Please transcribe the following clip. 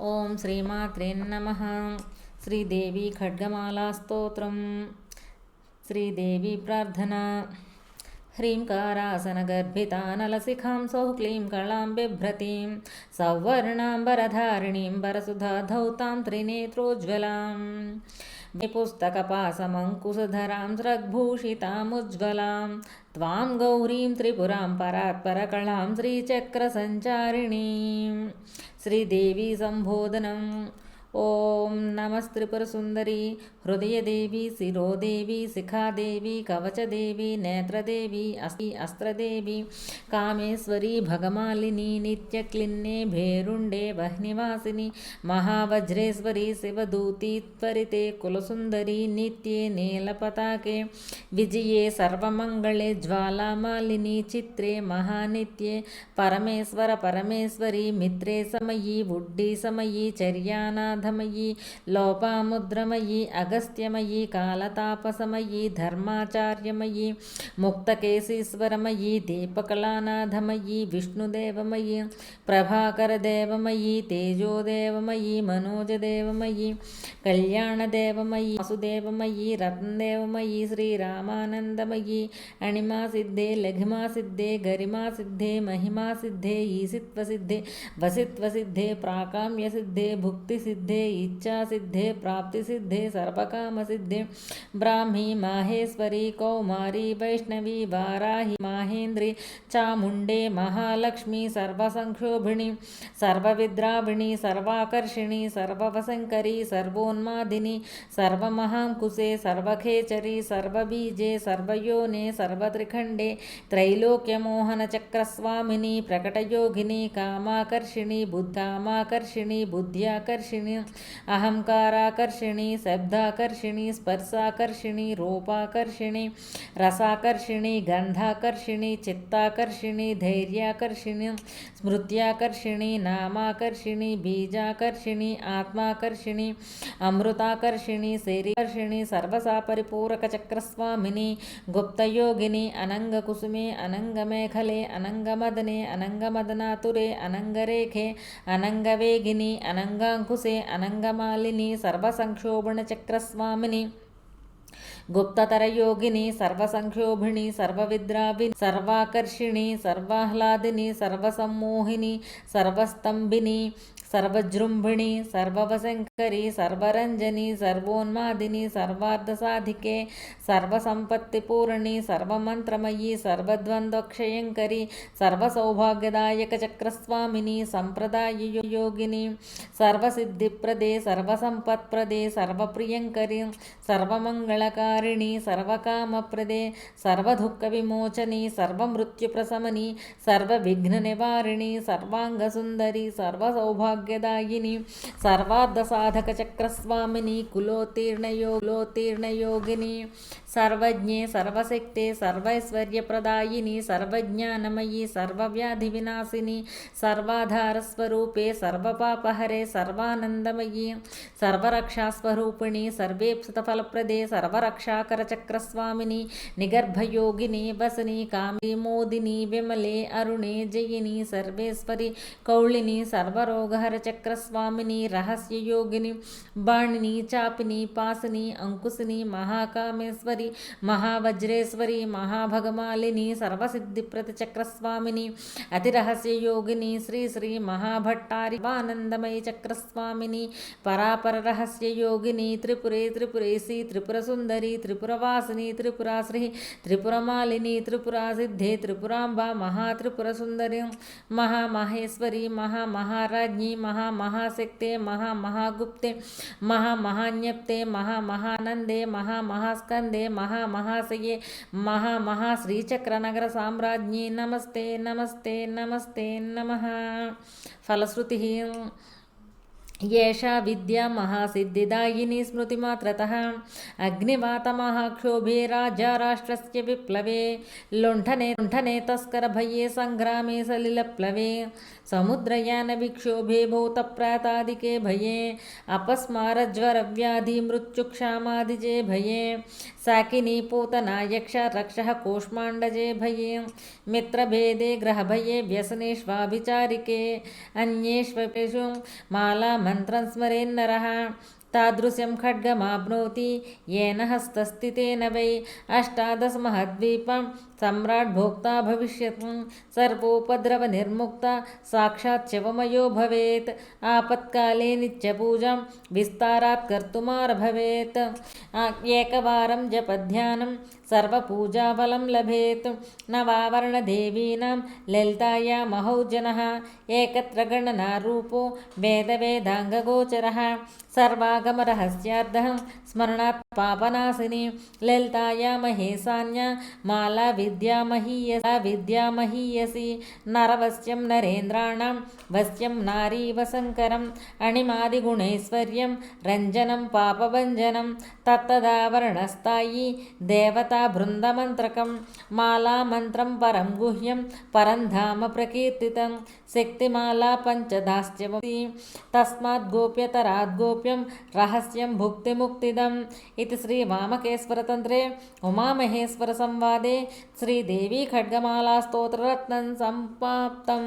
ఓం శ్రీమాత్రే నమ శ్రీదేవి ఖడ్గమాలా స్తోత్రం శ్రీదేవి ప్రార్థన ह्रीङ्कारासनगर्भितानलसिखां सौः क्लीं कलां बिभ्रतीं सौवर्णाम्बरधारिणीं वरसुधाधौतां त्रिनेत्रोज्ज्वलाम् पुस्तकपासमङ्कुशधरां स्रग्भूषितामुज्ज्वलां त्वां गौरीं त्रिपुरां परात्परकलां श्रीचक्रसञ्चारिणीं श्रीदेवी सम्बोधनम् ఓం నమస్త్రిపురసుందరి హృదయదేవి శిరోదేవి శిఖాదేవి కవచదేవి నేత్రదేవి అస్తి అస్త్రదేవి కామేశ్వరి భగమాలిని నిత్యక్లిన్నే భేరుండే వహ్నివాసిని మహావజ్రేశ్వరి శివదూతి త్వరితే కులసుందరి నిత్యే నీలపతాకే విజయే సర్వమంగళే జ్వాలామాలిని చిత్రే మహానిత్యే పరమేశ్వర పరమేశ్వరి మిత్రే సమయీ వుడ్డీ సమయీ చర్యానాథ गन्धमयी, लोपामुद्रमयी, अगस्त्यमयी, कालतापसमयी, धर्माचार्यमयी, मुक्तकेशीश्वरमयी, दीपकलानाथमयी, विष्णुदेवमयी, प्रभाकरदेवमयी, तेजोदेवमयी, मनोजदेवमयी, कल्याणदेवमयी, वासुदेवमयी, रत्नदेवमयी, श्रीरामानन्दमयी अणिमा सिद्धे लघिमा सिद्धे गरिमा सिद्धे महिमा सिद्धे ईसित्व सिद्धे वसित्व सिद्धे प्राकाम्य सिद्धे भुक्ति सिद्धे सिद्धे इच्छासिद्धे प्राप्तिसिद्धे सर्वकामसिद्धे ब्राह्मी, माहेश्वरी, कौमारी, वैष्णवी, वाराहि, माहेन्द्री, चामुंडे, महालक्ष्मी, सर्वसंक्षोभिणी सर्वविद्राविणी सर्वाकर्षिणी सर्ववसङ्करी सर्वोन्मादिनी सर्वमहाङ्कुशे सर्वखेचरी, सर्वबीजे, सर्वयोने सर्वत्रिखण्डे त्रैलोक्यमोहनचक्रस्वामिनी, प्रकटयोगिनी, कामाकर्षिणी, बुद्धामाकर्षिणी, बुद्ध्याकर्षिणी अहंकाराकर्षिणी, शब्दाकर्षिणी, स्पर्शाकर्षिणी, रूपाकर्षिणी, रसाकर्षिणी गंधाकर्षिणी चित्ताकर्षिणी, धैर्याकर्षिणी, स्मृत्याकर्षिणी, नामाकर्षिणी, बीजाकर्षिणी, आत्माकर्षिणी, अमृताकर्षिणी शरीकर्षिणी सर्वसा परिपूरकचक्रस्वामिनी गुप्तयोगिनी, अनङ्गकुसुमे, अनङ्गमेखले, अनङ्गमदने, अनङ्गमदनातुरे, अनङ्गरेखे, अनङ्गवेगिनी अनङ्गाङ्कुशे అనంగమాలిని సర్వసంక్షోభణ చక్రస్వామిని గుప్తతరయోగిని సర్వసంక్షోభిణి సర్వవిద్రావిని సర్వాకర్షిణి సర్వాహ్లాదిని సర్వసమ్మోహిని సర్వస్తంభిని సర్వజృంభిణి సర్వవశంకరి సర్వరంజని సర్వోన్మాదిని సర్వార్థసాధికే సర్వసంపత్తిపూర్ణి సర్వమంత్రమయీ సర్వద్వంద్వక్షయంకరి సర్వసౌభాగ్యదాయక చక్రస్వామిని సంప్రదాయ యోగిని సర్వసిద్ధిప్రదే సర్వసంపత్ప్రదే సర్వప్రియంకరి సర్వమంగళకారి सर्वकारिणी, सर्वकामप्रदे, सर्वदुःखविमोचनी सर्वमृत्युप्रसमनी सर्वविघ्ननिवारिणी, सर्वाङ्गसुन्दरी, सर्वसौभाग्यदायिनी कुलोत्तीर्ण योगोत्तीर्ण योगिनी सर्वज्ञे, सर्वशक्ते, सर्वैश्वर्यप्रदायिनी, सर्वज्ञानमयी, सर्वव्याधिविनाशिनी, सर्वाधारस्वरूपे, सर्वपापहरे, सर्वानन्दमयी, सर्वरक्षास्वरूपिणी सर्वेप्सुतफलप्रदे सर्वरक्ष సర్వానందమయీ సర్వరక్షాస్వరూపిణి నిగర్భయోగిని వసని కామోదిని విమలే అరుణే జయిని సర్వేశ్వరి కౌళిని సర్వరోగహర చక్రస్వామిని రహస్యయోగిని బాణిని చాపిని పాసిని అంకుశిని మహాకామేశ్వరి మహావజ్రేశ్వరి మహాభగమాలిని సర్వసిద్ధిప్రతిచక్రస్వామిని అతిరహస్యయోగిని శ్రీ శ్రీ మహాభట్టారి ఆనందమయ చక్రస్వామిని పరాపర రహస్యయోగిని త్రిపురే త్రిపురేసి త్రిపుర సుందరి त्रिपुरवासिनी, त्रिपुराश्री, त्रिपुरमालिनी, त्रिपुरासिद्धे, त्रिपुराम्बा, महात्रिपुरसुन्दरी, महामहेश्वरी, महामहाराज्ञी, महामहाशक्ते, महामहागुप्ते, महामहान्यप्ते, महामहानन्दे, महामहास्कन्दे, महामहाशये महामहाश्रीचक्रनगरसाम्राज्ञी नमस्ते नमस्ते नमस्ते, नमः। फलश्रुतिः। येषा विद्या महासिद्धिदायिनी स्मृतिमात्रतः। अग्निवातमहाक्षोभे राजा राष्ट्रस्य विप्लवे। लुण्ठने लुण्ठने तस्करभये सङ्ग्रामे सलिलप्लवे। समुद्रयानविक्षोभे भूतप्रातादिके भये। अपस्मारज्वरव्याधिमृत्युक्षामादिजे भये। साकिनीपूतनायक्षा रक्षः कोष्माण्डजे भये। मित्रभेदे ग्रहभये व्यसनेष्वाभिचारिके अन्येष्वेषु माला మంత్రం స్మరేన్నర तादृशं खड्गमाप्नोति। येन हस्तस्थितेन वै अष्टादशमहद्वीपं सम्राट् भोक्ता भविष्यत्। सर्वोपद्रवनिर्मुक्ता साक्षात् शिवमयो भवेत्। आपत्काले नित्यपूजां विस्तारात् कर्तुमारभवेत्। एकवारं जपध्यानं सर्वपूजाफलं लभेत्। नवावर्णदेवीनां ललिताया महौजनः एकत्र गणनारूपो वेदवेदाङ्गगोचरः। सर्वागमरहस्यार्धः स्मरणात् पापनाशिनी ललिताया महेशान्या माला विद्यामहीयसा विद्यामहीयसी नरवश्यं नरेन्द्राणां वश्यं नारीवशङ्करम् अणिमादिगुणैश्वर्यं रञ्जनं पापभञ्जनं तत्तदावरणस्थायी देवताबृन्दमन्त्रकं मालामन्त्रं परं गुह्यं परं धाम प्रकीर्तितं शक्तिमाला पञ्चदाश्चवती तस्मात् गोप्यतराद् गोप्यं రహస్యం భుక్తిముక్తిదం ఇది శ్రీ వామకేశ్వరతంత్రే ఉమామహేశ్వర సంవాదే శ్రీదేవి ఖడ్గమాలా స్తోత్రరత్నం సంపాప్తం